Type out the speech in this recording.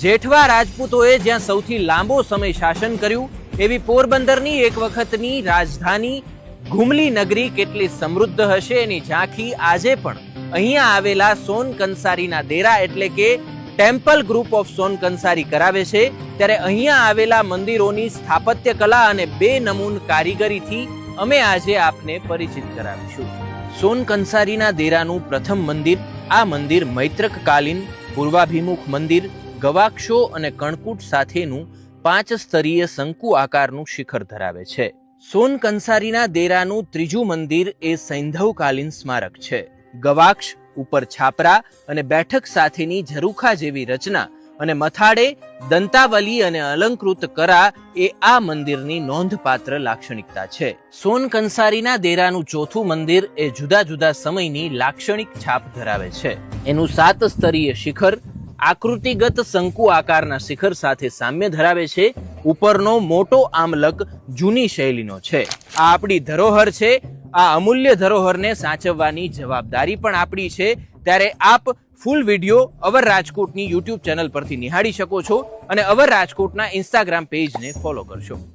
જેઠવા રાજપૂતોએ જ્યાં સૌથી લાંબો સમય શાસન કર્યું, એવી પોરબંદરની એક વખતની રાજધાની ઘુમલી નગરી કેટલી સમૃદ્ધ હશે એની ઝાંખી આજે પણ અહીંયા આવેલા સોન કંસારીના દેરા એટલે કે ટેમ્પલ ગ્રુપ ઓફ સોન કંસારી કરાવે છે. ત્યારે અહીંયા આવેલા મંદિરોની સ્થાપત્ય કલા અને બે નમૂન કારીગરીથી અમે આજે આપને પરિચિત કરાવીશું. સોન કંસારીના દેરાનું પ્રથમ મંદિર, આ મંદિર મૈત્રક કાલીન પૂર્વાભિમુખ મંદિર ગવાક્ષો અને કણકુટ સાથેનું પાંચ સ્તરીય શંકુ આકારનું શિખર ધરાવે છે. સોન કંસારીના દેરાનું ત્રીજું મંદિર એ સૈંધવકાલીન સ્મારક છે. ગવાક્ષ, ઉપર છાપરા અને બેઠક સાથેની ઝરૂખા જેવી રચના અને મથાડે દંતાવલી અને અલંકૃત કરા એ આ મંદિરની નોંધપાત્ર લાક્ષણિકતા છે. સોન કંસારીના દેરાનું ચોથું મંદિર એ જુદા જુદા સમયની લાક્ષણિક છાપ ધરાવે છે. એનું સાત સ્તરીય શિખર આકૃતિગત શંકુ આકારના શિખર સાથે સામ્ય ધરાવે છે. ઉપરનો મોટો આમલક જૂની શૈલીનો છે. આ આપણી ધરોહર છે. આ અમૂલ્ય ધરોહરને સાચવવાની જવાબદારી પણ આપણી છે. ત્યારે આપ ફૂલ વીડિયો અવર રાજકોટની યુટ્યુબ ચેનલ પરથી નિહાળી શકો છો અને અવર રાજકોટના ઇન્સ્ટાગ્રામ પેજને ફોલો કરશો.